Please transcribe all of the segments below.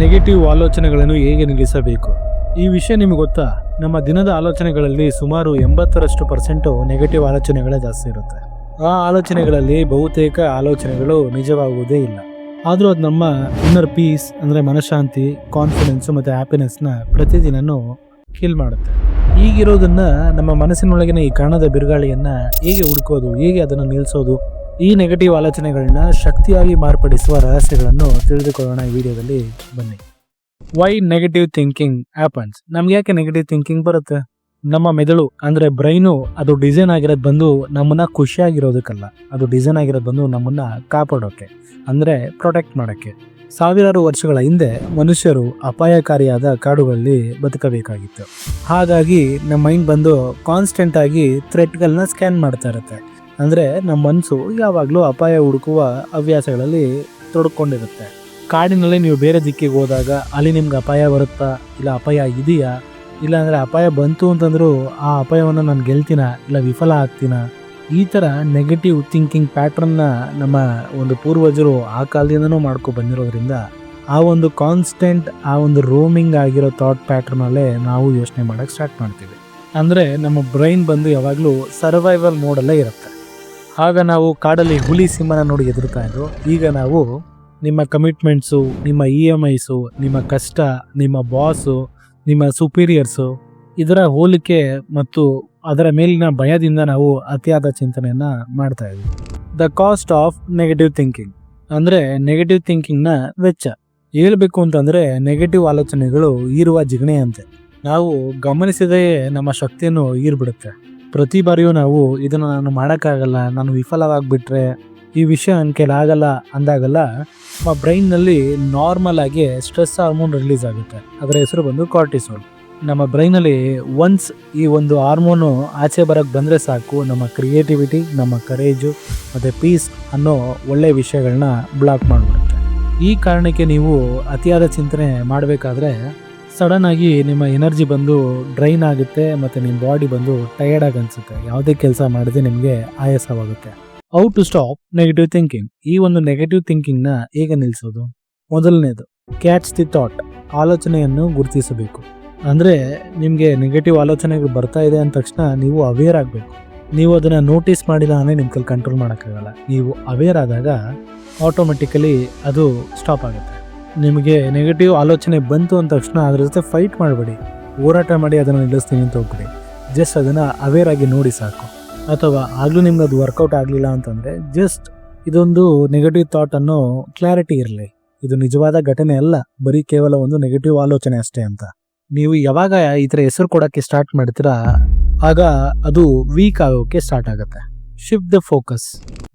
Negative ಆಲೋಚನೆಗಳನ್ನು ಹೇಗೆ ನಿಲ್ಲಿಸಬೇಕು? ಈ ವಿಷಯ ನಿಮಗೆ ಗೊತ್ತಾ? ನಮ್ಮ ದಿನದ ಆಲೋಚನೆಗಳಲ್ಲಿ ಸುಮಾರು ಎಂಬತ್ತರಷ್ಟು ಪರ್ಸೆಂಟು ನೆಗೆಟಿವ್ ಆಲೋಚನೆಗಳೇ ಜಾಸ್ತಿ ಇರುತ್ತೆ. ಆ ಆಲೋಚನೆಗಳಲ್ಲಿ ಬಹುತೇಕ ಆಲೋಚನೆಗಳು ನಿಜವಾಗುವುದೇ ಇಲ್ಲ. ಆದರೂ ಅದು ನಮ್ಮ ಇನ್ನರ್ ಪೀಸ್ ಅಂದರೆ ಮನಃಶಾಂತಿ ಕಾನ್ಫಿಡೆನ್ಸು ಮತ್ತು ಹ್ಯಾಪಿನೆಸ್ನ ಪ್ರತಿದಿನನೂ ಕಿಲ್ ಮಾಡುತ್ತೆ. ಈಗಿರೋದನ್ನು ನಮ್ಮ ಮನಸ್ಸಿನೊಳಗಿನ ಈ ಕಾಣದ ಬಿರುಗಾಳಿಯನ್ನು ಹೇಗೆ ಹುಡುಕೋದು, ಹೇಗೆ ಅದನ್ನು ನಿಲ್ಲಿಸೋದು ಈ ನೆಗೆಟಿವ್ ಆಲೋಚನೆಗಳನ್ನ ಶಕ್ತಿಯಾಗಿ ಮಾರ್ಪಡಿಸುವ ರಹಸ್ಯಗಳನ್ನು ತಿಳಿದುಕೊಳ್ಳೋಣ ಈ ವಿಡಿಯೋದಲ್ಲಿ. ಬನ್ನಿ. ವೈ ನೆಗೆಟಿವ್ ಥಿಂಕಿಂಗ್ ಆ್ಯಪನ್ಸ್ ನಮ್ಗೆ ಯಾಕೆ ನೆಗೆಟಿವ್ ಥಿಂಕಿಂಗ್ ಬರುತ್ತೆ? ನಮ್ಮ ಮೆದುಳು, ಅಂದರೆ ಬ್ರೈನು ಅದು ಡಿಸೈನ್ ಆಗಿರೋದು ಬಂದು ನಮ್ಮನ್ನ ಖುಷಿಯಾಗಿರೋದಕ್ಕಲ್ಲ. ಅದು ಡಿಸೈನ್ ಆಗಿರೋದು ಬಂದು ನಮ್ಮನ್ನ ಕಾಪಾಡೋಕೆ, ಅಂದರೆ ಪ್ರೊಟೆಕ್ಟ್ ಮಾಡೋಕ್ಕೆ ಸಾವಿರಾರು ವರ್ಷಗಳ ಹಿಂದೆ ಮನುಷ್ಯರು ಅಪಾಯಕಾರಿಯಾದ ಕಾಡುಗಳಲ್ಲಿ ಬದುಕಬೇಕಾಗಿತ್ತು. ಹಾಗಾಗಿ ನಮ್ಮ ಮೈಂಡ್ ಬಂದು ಕಾನ್ಸ್ಟೆಂಟ್ ಆಗಿ ಥ್ರೆಟ್ಗಳನ್ನ ಸ್ಕ್ಯಾನ್ ಮಾಡ್ತಾ ಇರುತ್ತೆ. ಅಂದ್ರೆ ನಮ್ಮ ಮನಸ್ಸು ಯಾವಾಗಲೂ ಅಪಾಯ ಹುಡುಕುವ ಹವ್ಯಾಸಗಳಲ್ಲಿ ತೊಡ್ಕೊಂಡಿರುತ್ತೆ. ಕಾಡಿನಲ್ಲಿ ನೀವು ಬೇರೆ ದಿಕ್ಕಿಗೆ ಹೋದಾಗ ಅಲ್ಲಿ ನಿಮ್ಗೆ ಅಪಾಯ ಬರುತ್ತಾ? ಇಲ್ಲ ಅಪಾಯ ಇದೆಯಾ? ಇಲ್ಲ ಅಂದರೆ ಅಪಾಯ ಬಂತು ಅಂತಂದರೂ ಆ ಅಪಾಯವನ್ನು ನಾನು ಗೆಲ್ತೀನ? ಇಲ್ಲ ವಿಫಲ ಆಗ್ತೀನ? ಈ ಥರ ನೆಗೆಟಿವ್ ಥಿಂಕಿಂಗ್ ಪ್ಯಾಟ್ರನ್ನ ನಮ್ಮ ಒಂದು ಪೂರ್ವಜರು ಆ ಕಾಲದಿಂದನೂ ಮಾಡ್ಕೊ ಬಂದಿರೋದ್ರಿಂದ ಆ ಒಂದು ಕಾನ್ಸ್ಟೆಂಟ್ ಆ ಒಂದು ರೋಮಿಂಗ್ ಆಗಿರೋ ಥಾಟ್ ಪ್ಯಾಟ್ರನಲ್ಲೇ ನಾವು ಯೋಚನೆ ಮಾಡೋಕ್ಕೆ ಸ್ಟಾರ್ಟ್ ಮಾಡ್ತೀವಿ. ಅಂದರೆ ನಮ್ಮ ಬ್ರೈನ್ ಬಂದು ಯಾವಾಗಲೂ ಸರ್ವೈವಲ್ ಮೋಡಲ್ಲೇ ಇರುತ್ತೆ. ಆಗ ನಾವು ಕಾಡಲ್ಲಿ ಹುಲಿ ಸಿಂಹನ ನೋಡಿ ಎದುರ್ತಾ ಇದ್ರು ಈಗ ನಾವು ನಿಮ್ಮ ಕಮಿಟ್ಮೆಂಟ್ಸು ನಿಮ್ಮ ಇ ಎಂ ಐಸು ನಿಮ್ಮ ಕಷ್ಟ, ನಿಮ್ಮ ಬಾಸು ನಿಮ್ಮ ಸುಪೀರಿಯರ್ಸು ಇದರ ಹೋಲಿಕೆ ಮತ್ತು ಅದರ ಮೇಲಿನ ಭಯದಿಂದ ನಾವು ಅತಿಯಾದ ಚಿಂತನೆಯನ್ನ ಮಾಡ್ತಾ ಇದ್ವಿ. The cost of negative thinking ಅಂದ್ರೆ ನೆಗೆಟಿವ್ ಥಿಂಕಿಂಗ್ನ ವೆಚ್ಚ. ಹೇಳ್ಬೇಕು ಅಂತಂದ್ರೆ ನೆಗೆಟಿವ್ ಆಲೋಚನೆಗಳು ಈರುವ ಜಿಗಣೆ ಅಂತೆ ನಾವು ಗಮನಿಸಿದೆಯೇ ನಮ್ಮ ಶಕ್ತಿಯನ್ನು ಈರ್ಬಿಡುತ್ತೆ ಪ್ರತಿ ಬಾರಿಯೂ ನಾವು ಇದನ್ನು ನಾನು ಮಾಡೋಕ್ಕಾಗಲ್ಲ, ನಾನು ವಿಫಲವಾಗಿಬಿಟ್ರೆ ಈ ವಿಷಯ ನನ್ನ ಆಗಲ್ಲ ಅಂದಾಗಲ್ಲ, ನಮ್ಮ ಬ್ರೈನ್ನಲ್ಲಿ ನಾರ್ಮಲ್ ಆಗಿ ಸ್ಟ್ರೆಸ್ ಹಾರ್ಮೋನ್ ರಿಲೀಸ್ ಆಗುತ್ತೆ. ಅದರ ಹೆಸರು ಬಂದು ಕಾರ್ಟಿಸೋಲ್. ನಮ್ಮ ಬ್ರೈನಲ್ಲಿ ಒನ್ಸ್ ಈ ಒಂದು ಹಾರ್ಮೋನು ಆಚೆ ಬರೋಕ್ಕೆ ಬಂದರೆ ಸಾಕು, ನಮ್ಮ ಕ್ರಿಯೇಟಿವಿಟಿ, ನಮ್ಮ ಕರೇಜು ಮತ್ತು ಪೀಸ್ ಅನ್ನೋ ಒಳ್ಳೆಯ ವಿಷಯಗಳನ್ನ ಬ್ಲಾಕ್ ಮಾಡಿಬಿಡುತ್ತೆ. ಈ ಕಾರಣಕ್ಕೆ ನೀವು ಅತಿಯಾದ ಚಿಂತನೆ ಮಾಡಬೇಕಾದ್ರೆ ಸಡನ್ ಆಗಿ ನಿಮ್ಮ ಎನರ್ಜಿ ಬಂದು ಡ್ರೈನ್ ಆಗುತ್ತೆ ಮತ್ತು ನಿಮ್ಮ ಬಾಡಿ ಬಂದು ಟಯರ್ಡ್ ಆಗಿ ಅನಿಸುತ್ತೆ. ಯಾವುದೇ ಕೆಲಸ ಮಾಡದೆ ನಿಮಗೆ ಆಯಾಸವಾಗುತ್ತೆ. How to stop negative thinking ಈ ಒಂದು ನೆಗೆಟಿವ್ ಥಿಂಕಿಂಗ್ನ ಹೇಗೆ ನಿಲ್ಲಿಸೋದು ಮೊದಲನೇದು ಕ್ಯಾಚ್ ದಿ ಥಾಟ್ ಆಲೋಚನೆಯನ್ನು ಗುರುತಿಸಬೇಕು. ಅಂದರೆ ನಿಮಗೆ ನೆಗೆಟಿವ್ ಆಲೋಚನೆಗಳು ಬರ್ತಾ ಇದೆ ಅಂದ ತಕ್ಷಣ ನೀವು ಅವೇರ್ ಆಗಬೇಕು. ನೀವು ಅದನ್ನು ನೋಟಿಸ್ ಅಂದರೆ ನಿಮ್ಮ ಕೈಲಿ ಕಂಟ್ರೋಲ್ ಮಾಡೋಕ್ಕಾಗಲ್ಲ. ನೀವು ಅವೇರ್ ಆದಾಗ ಆಟೋಮೆಟಿಕಲಿ ಅದು ಸ್ಟಾಪ್ ಆಗುತ್ತೆ. ನಿಮಗೆ ನೆಗೆಟಿವ್ ಆಲೋಚನೆ ಬಂತು ಅಂದ ತಕ್ಷಣ ಅದ್ರ ಜೊತೆ ಫೈಟ್ ಮಾಡಬೇಡಿ. ಹೋರಾಟ ಮಾಡಿ ಅದನ್ನು ನಿಲ್ಲಿಸ್ತೀನಿ ಅಂತ ಹೋಗ್ಬಿಡಿ. ಜಸ್ಟ್ ಅದನ್ನು ಅವೇರ್ ಆಗಿ ನೋಡಿ ಸಾಕು. ಅಥವಾ ಆಗಲೂ ನಿಮ್ಗೆ ಅದು ವರ್ಕೌಟ್ ಆಗಲಿಲ್ಲ ಅಂತಂದರೆ ಜಸ್ಟ್ ಇದೊಂದು ನೆಗೆಟಿವ್ ಥಾಟ್ ಅನ್ನೋ ಕ್ಲಾರಿಟಿ ಇರಲಿ. ಇದು ನಿಜವಾದ ಘಟನೆ ಅಲ್ಲ, ಬರೀ ಕೇವಲ ಒಂದು ನೆಗೆಟಿವ್ ಆಲೋಚನೆ ಅಷ್ಟೇ ಅಂತ. ನೀವು ಯಾವಾಗ ಈ ಥರ ಹೆಸರು ಕೊಡೋಕ್ಕೆ ಸ್ಟಾರ್ಟ್ ಮಾಡ್ತೀರಾ, ಆಗ ಅದು ವೀಕ್ ಆಗೋಕ್ಕೆ ಸ್ಟಾರ್ಟ್ ಆಗುತ್ತೆ. ಶಿಫ್ಟ್ ದ ಫೋಕಸ್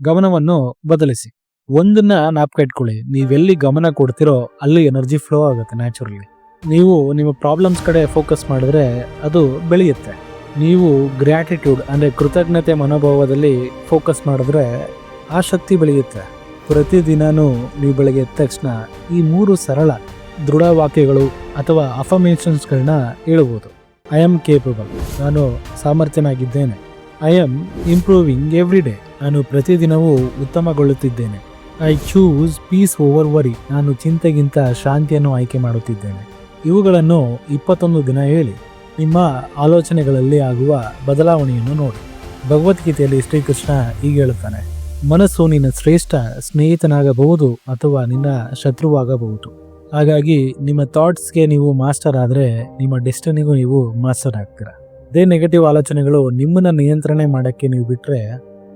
ಗಮನವನ್ನು ಬದಲಿಸಿ. ಒಂದನ್ನ ನಾಪ್ಕ ಇಟ್ಕೊಳ್ಳಿ. ನೀವೆಲ್ಲಿ ಗಮನ ಕೊಡ್ತಿರೋ ಅಲ್ಲಿ ಎನರ್ಜಿ ಫ್ಲೋ ಆಗುತ್ತೆ ನ್ಯಾಚುರಲಿ ನೀವು ನಿಮ್ಮ ಪ್ರಾಬ್ಲಮ್ಸ್ ಕಡೆ ಫೋಕಸ್ ಮಾಡಿದ್ರೆ ಅದು ಬೆಳೆಯುತ್ತೆ. ನೀವು ಗ್ರ್ಯಾಟಿಟ್ಯೂಡ್ ಅಂದರೆ ಕೃತಜ್ಞತೆ ಮನೋಭಾವದಲ್ಲಿ ಫೋಕಸ್ ಮಾಡಿದ್ರೆ ಆ ಶಕ್ತಿ ಬೆಳೆಯುತ್ತೆ. ಪ್ರತಿದಿನನೂ ನೀವು ಬೆಳಗ್ಗೆ ಎದ್ದ ತಕ್ಷಣ ಈ ಮೂರು ಸರಳ ದೃಢ ವಾಕ್ಯಗಳು ಅಥವಾ ಅಫಮೇಷನ್ಸ್ಗಳನ್ನ ಹೇಳ್ಬೋದು ಐ ಆಮ್ ಕೇಪಬಲ್ ನಾನು ಸಾಮರ್ಥ್ಯನಾಗಿದ್ದೇನೆ. I am improving every day ನಾನು ಪ್ರತಿದಿನವೂ ಉತ್ತಮಗೊಳ್ಳುತ್ತಿದ್ದೇನೆ. I choose peace over worry ನಾನು ಚಿಂತೆಗಿಂತ ಶಾಂತಿಯನ್ನು ಆಯ್ಕೆ ಮಾಡುತ್ತಿದ್ದೇನೆ. ಇವುಗಳನ್ನು ಇಪ್ಪತ್ತೊಂದು ದಿನ ಹೇಳಿ. ನಿಮ್ಮ ಆಲೋಚನೆಗಳಲ್ಲಿ ಆಗುವ ಬದಲಾವಣೆಯನ್ನು ನೋಡಿ. ಭಗವದ್ಗೀತೆಯಲ್ಲಿ ಶ್ರೀಕೃಷ್ಣ ಹೀಗೆ ಹೇಳುತ್ತಾನೆ. ಮನಸ್ಸು ನಿನ್ನ ಶ್ರೇಷ್ಠ ಸ್ನೇಹಿತನಾಗಬಹುದು ಅಥವಾ ನಿನ್ನ ಶತ್ರುವಾಗಬಹುದು. ಹಾಗಾಗಿ ನಿಮ್ಮ ಥಾಟ್ಸ್ಗೆ ನೀವು ಮಾಸ್ಟರ್ ಆದರೆ ನಿಮ್ಮ ಡೆಸ್ಟನಿಗೂ ನೀವು ಮಾಸ್ಟರ್ ಆಗ್ತೀರಾ. ಅದೇ ನೆಗೆಟಿವ್ ಆಲೋಚನೆಗಳು ನಿಮ್ಮನ್ನು ನಿಯಂತ್ರಣೆ ಮಾಡೋಕ್ಕೆ ನೀವು ಬಿಟ್ಟರೆ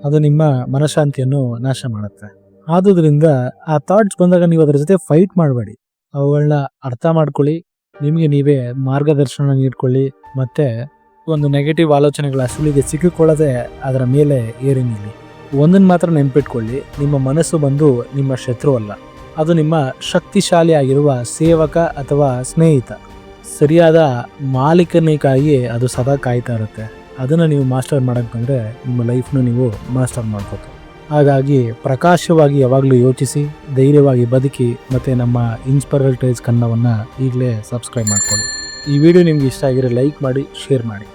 ಅದು ನಿಮ್ಮ ಮನಃಶಾಂತಿಯನ್ನು ನಾಶ ಮಾಡುತ್ತೆ. ಆದುದರಿಂದ ಆ ಥಾಟ್ಸ್ ಬಂದಾಗ ನೀವು ಅದರ ಜೊತೆ ಫೈಟ್ ಮಾಡಬೇಡಿ. ಅವುಗಳನ್ನ ಅರ್ಥ ಮಾಡ್ಕೊಳ್ಳಿ. ನಿಮಗೆ ನೀವೇ ಮಾರ್ಗದರ್ಶನ ನೀಡ್ಕೊಳ್ಳಿ. ಮತ್ತೆ ಒಂದು ನೆಗೆಟಿವ್ ಆಲೋಚನೆಗಳ ಅಸಲಿಗೆ ಸಿಕ್ಕಿಕೊಳ್ಳದೆ ಅದರ ಮೇಲೆ ಏರಿ ನಿಲ್ಲಿ. ಒಂದನ್ನು ಮಾತ್ರ ನೆನಪಿಟ್ಕೊಳ್ಳಿ. ನಿಮ್ಮ ಮನಸ್ಸು ಬಂದು ನಿಮ್ಮ ಶತ್ರು ಅಲ್ಲ. ಅದು ನಿಮ್ಮ ಶಕ್ತಿಶಾಲಿ ಆಗಿರುವ ಸೇವಕ ಅಥವಾ ಸ್ನೇಹಿತ. ಸರಿಯಾದ ಮಾಲೀಕನಿಗಾಗಿ ಅದು ಸದಾ ಕಾಯ್ತಾ ಇರುತ್ತೆ. ಅದನ್ನು ನೀವು ಮಾಸ್ಟರ್ ಮಾಡೋಕ್ಕೆ ಬಂದರೆ ನಿಮ್ಮ ಲೈಫ್ನ ನೀವು ಮಾಸ್ಟರ್ ಮಾಡ್ಬೋದು. ಹಾಗಾಗಿ ಪ್ರಕಾಶವಾಗಿ ಯಾವಾಗಲೂ ಯೋಚಿಸಿ, ಧೈರ್ಯವಾಗಿ ಬದುಕಿ ಮತ್ತು ನಮ್ಮ ಇನ್ಸ್ಪರಲ್ ಟೈಸ್ ಕನ್ನವನ್ನು ಈಗಲೇ ಸಬ್ಸ್ಕ್ರೈಬ್ ಮಾಡ್ಕೊಳ್ಳಿ. ಈ ವಿಡಿಯೋ ನಿಮ್ಗೆ ಇಷ್ಟ ಆಗಿರೋ ಲೈಕ್ ಮಾಡಿ ಶೇರ್ ಮಾಡಿ.